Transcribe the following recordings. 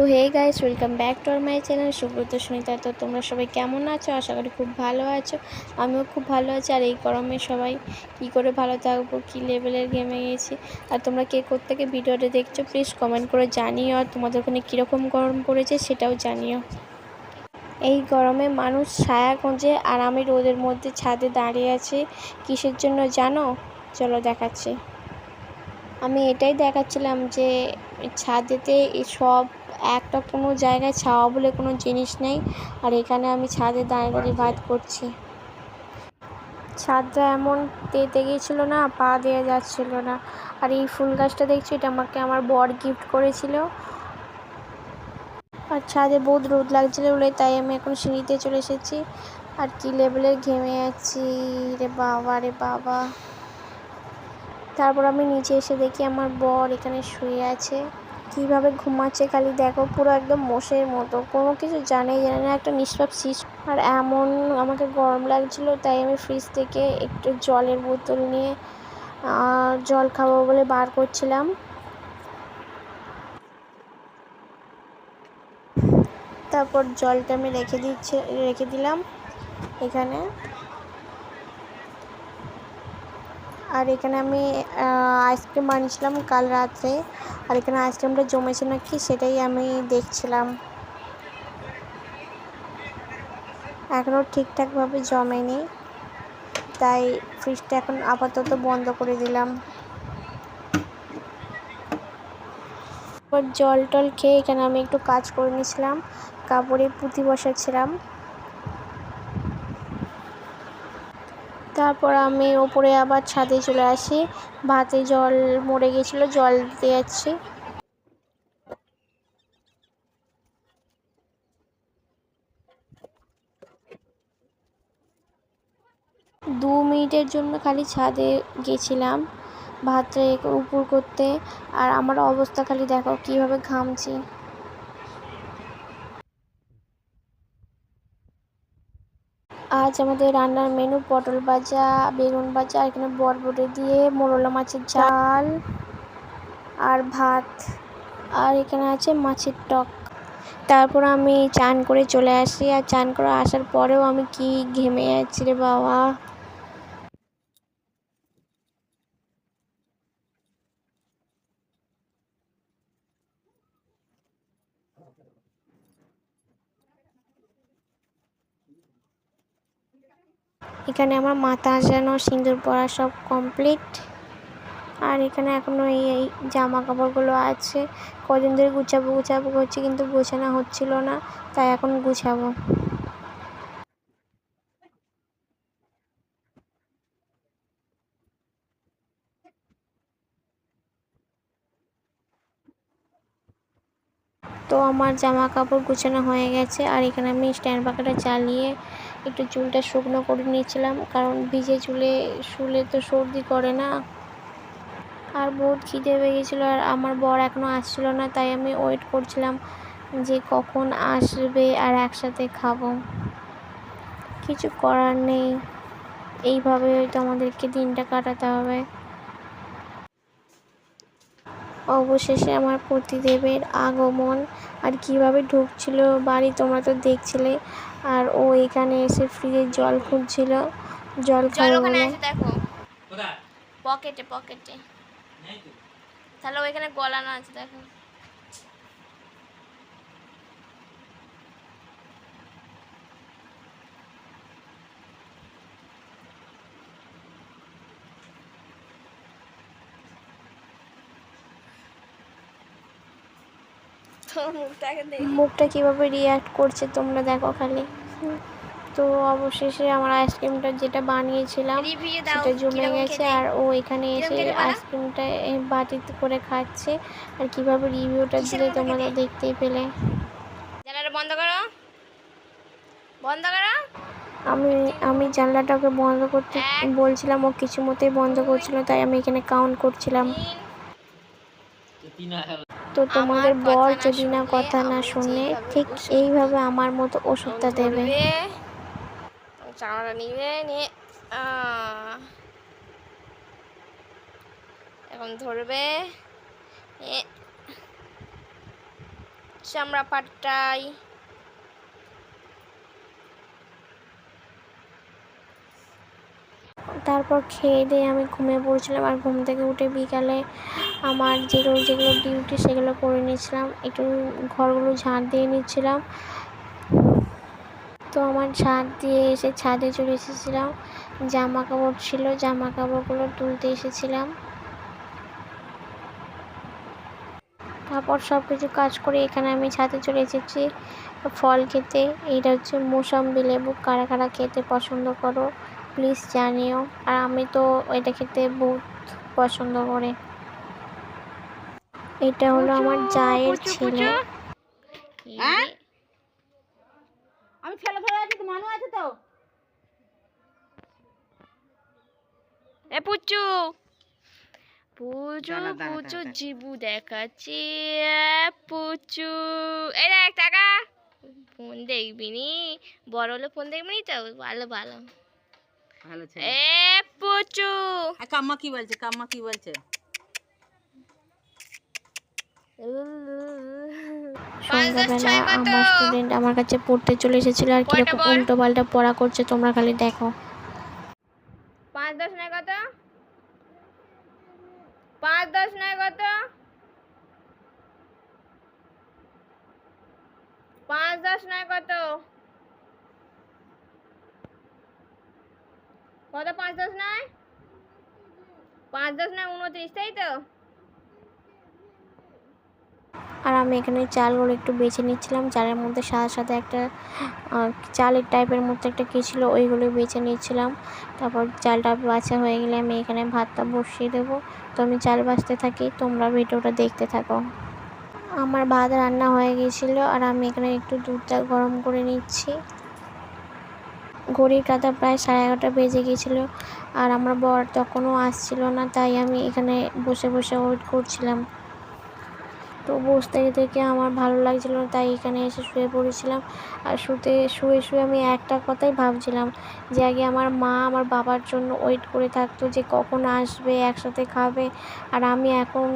তো hey guys welcome back to our my channel Subrata Sunita. তো তোমরা সবাই কেমন আছো? আশা করি খুব ভালো আছো। আমিও খুব ভালো আছি। আর এই গরমে সবাই কি করে ভালো থাকব, কী লেভেলের গেমে গেছি? আর তোমরা কে থেকে ভিডিওটা দেখছ প্লিজ কমেন্ট করে জানিও। আর তোমাদের ওখানে কীরকম গরম পড়েছে সেটাও জানিও। এই গরমে মানুষ ছায়া খোঁজে আর আমি রোদের মধ্যে ছাদে দাঁড়িয়ে আছি। কিসের জন্য জানো? চলো দেখাচ্ছি। আমি এটাই দেখাচ্ছিলাম যে ছাদেতে সব একটা কোনো জায়গায় ছাওয়া বলে কোনো জিনিস নেই। আর এখানে আমি ছাদে দাঁড়িয়ে দাঁড়িয়ে ভাত করছি। ছাদটা এমন তেতে গিয়েছিল না, পা দেওয়া যাচ্ছিল না। আর এই ফুল গাছটা দেখছি, এটা আমাকে আমার বর গিফট করেছিল। আর ছাদে বহুত রোদ লাগছিল বলে তাই আমি এখন সিঁড়িতে চলে এসেছি। আর কি লেভেলের ঘেমে আছি রে বাবা রে বাবা। তারপর আমি নিচে এসে দেখি আমার বর এখানে শুয়ে আছে। কীভাবে ঘুমাচ্ছে খালি দেখো, পুরো একদম মোষের মতো। কোনো কিছু জানেই জানে না, একটা নিষ্পাপ শিশু। আর এমন আমাকে গরম লাগছিল, তাই আমি ফ্রিজ থেকে একটু জলের বোতল নিয়ে জল খাব বলে বার করছিলাম। তারপর জলটা আমি রেখে দিচ্ছে, রেখে দিলাম এখানে। আর এখানে আমি আইসক্রিম বানিয়েছিলাম কাল রাত্রে আর এখানে আইসক্রিমটা জমেছে নাকি সেটাই আমি দেখছিলাম। এখনও ঠিকঠাকভাবে জমেনি। তাই ফ্রিজটা এখন আপাতত বন্ধ করে দিলাম। জল টল খেয়ে এখানে আমি একটু কাজ করে নিয়েছিলাম। কাপড়ে পুঁতি বসাচ্ছিলাম। তারপর আমি ওপরে আবার ছাদে চলে আসি। ভাতে জল মরে গেছিল, জল দিতে যাচ্ছি। দু মিনিটের জন্য খালি ছাদে গেছিলাম ভাতটা উপর করতে। আর আমার অবস্থা খালি দেখো, কীভাবে ঘামছি। আজ আমাদের রান্নার মেনু পটল ভাজা, বেগুন ভাজা এখানে বরবটি দিয়ে মোরলা মাছের ঝাল আর ভাত। আর এখানে আছে মাছের টক। তারপর আমি চান করে চলে আসি। আর চান করে আসার পরেও আমি কি ঘেমে যাচ্ছি রে বাবা। এখানে আমার মাথা আসানো সিঁদুর পরা সব কমপ্লিট আর এখানে এখনও এই জামা কাপড়গুলো আছে। কদিন ধরে গুছাবো গুছাবো করছি কিন্তু গোছানো হচ্ছিল না, তাই এখন গুছাবো। তো আমার জামা কাপড় গুছানো হয়ে গেছে, আর এখানে আমি স্ট্যান্ড পাখাটা চালিয়ে একটু চুলটা শুকনো করে নিয়েছিলাম, কারণ ভিজে চুলে শুলে তো সর্দি করে না। আর বহুত খিদে হয়ে গেছিল আর আমার বর এখনও আসছিল না, তাই আমি ওয়েট করছিলাম যে কখন আসবে আর একসাথে খাব। কিছু করার নেই। এইভাবে হয়তো আমাদেরকে দিনটা কাটাতে হবে। অবশেষে আমার পতিদেবের আগমন। আর কীভাবে ঢুকছিল বাড়ি তোমরা তো দেখছিলে। আর ও এখানে এসে ফ্রিজে জল খুঁজছিল জল খাওয়া বলে দেখো। পকেটে পকেটে। তাহলে ওইখানে গলানো আছে দেখো। মুখটা কীভাবে রিয়াক্ট করছে তোমরা দেখো খালি। তো অবশেষে আমার আইসক্রিমটা যেটা বানিয়েছিলাম সেটা জমে গেছে আর ও এখানে এসে আইসক্রিমটা বাটিতে করে খাচ্ছে। আর কীভাবে রিভিউটা দিলে তোমরা দেখতেই পেলে। জানালাটা বন্ধ করো। বন্ধ করো। আমি আমি জানলাটাকে বন্ধ করতে বলছিলাম ও কিছু মতেই বন্ধ করছিল তাই আমি এখানে কাউন্ট করছিলাম। তো তোমাদের বর যদি না কথা না শুনে ঠিক এইভাবে আমার মতো ওষুধটা দেবে। চামড়া নিবে নিয়ে এখন ধরবে চামড়া পাট্টাই। তারপর খেয়ে দিয়ে আমি ঘুমিয়ে পড়েছিলাম আর ঘুম থেকে উঠে বিকালে আমার যেগুলো যেগুলো ডিউটি সেগুলো করে নিয়েছিলাম। একটু ঘরগুলো ঝাঁট দিয়ে নিচ্ছিলাম। তো আমার ছাদ দিয়ে এসে ছাদে চলে এসেছিলাম। জামা কাপড় ছিল জামা কাপড়গুলো তুলতে এসেছিলাম। তারপর সব কিছু কাজ করে এখানে আমি ছাদে চলে এসেছি ফল খেতে। এইটা হচ্ছে মোসাম্বি লেবু। কারা কারা খেতে পছন্দ করো? প্লিজ জানিও। আর আমি তো এটা খেতে বহুত পছন্দ করে। এটা হলো আমার জায়ের ছেলে? আমি ছেলে ধরে আছি তো মানু আছে তো। এ পুচু। পুচু পুচু জিবু দেখাচ্ছি। এ পুচু। এই দেখ টাকা। ফোন দেখবি নি? বড় হলে ফোন দেখবি নি তো? ভালো ভালো। ভালো ছেলে। এ পুচু। কাম্মা কি বলছে? কাম্মা কি বলছে? সন্ধ্যাবেলা আমার স্টুডেন্ট আমার কাছে পড়তে চলে এসেছিল আর কীরকম উল্টো পাল্টা পড়া করছে তোমরা খালি দেখো। পাঁচ দশ নয় কত? পাঁচ দশ নয় কত? পাঁচ দশ নয় কত? কত? পাঁচ দশ নয়? পাঁচ দশ নয়, উনত্রিশ, তাই তো? আর আমি এখানে চালগুলো একটু বেছে নিচ্ছিলাম। চালের মধ্যে সাথে সাথে একটা চালের টাইপের মধ্যে একটা কী ছিল, ওইগুলো বেছে নিচ্ছিলাম। তারপর চালটা বাছা হয়ে গেলে আমি এখানে ভাতটা বসিয়ে দেবো। তো আমি চাল বাছতে থাকি, তোমরা ভিডিওটা দেখতে থাকো। আমার ভাত রান্না হয়ে গিয়েছিল আর আমি এখানে একটু দুধটা গরম করে নিচ্ছি। ঘড়ির কাঁটা প্রায় সাড়ে এগারোটা বেজে গিয়েছিল আর আমার বর তখনও আসছিল না, তাই আমি এখানে বসে বসে ওয়েট করছিলাম। তো বসতে থেকে আমার ভালো লাগছিল না, তাই এখানে এসে শুয়ে পড়েছিলাম। আর শুতে, শুয়ে শুয়ে আমি একটা কথাই ভাবছিলাম যে আগে আমার মা আমার বাবার জন্য ওয়েট করে থাকতো যে কখন আসবে, একসাথে খাবে। আর আমি এখন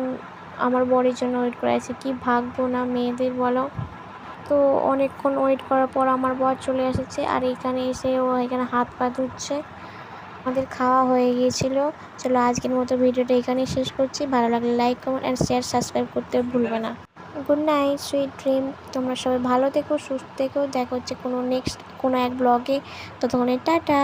আমার বরের জন্য ওয়েট করে আছি। কী ভাগ্য না মেয়েদের বলো। তো অনেকক্ষণ ওয়েট করার পর আমার বর চলে এসেছে আর এখানে এসে ও এখানে হাত পা ধুচ্ছে। আমাদের খাওয়া হয়ে গিয়েছিল। চলো আজকের মতো ভিডিওটা এখানেই শেষ করছি। ভালো লাগলে like comment and share subscribe করতে ভুলবে না। গুড নাইট সুইট ড্রিম তোমরা সবাই ভালো থেকো, সুস্থ থেকো। দেখা হচ্ছে কোনো নেক্সট কোনো এক ব্লগে ততক্ষণে, টাটা।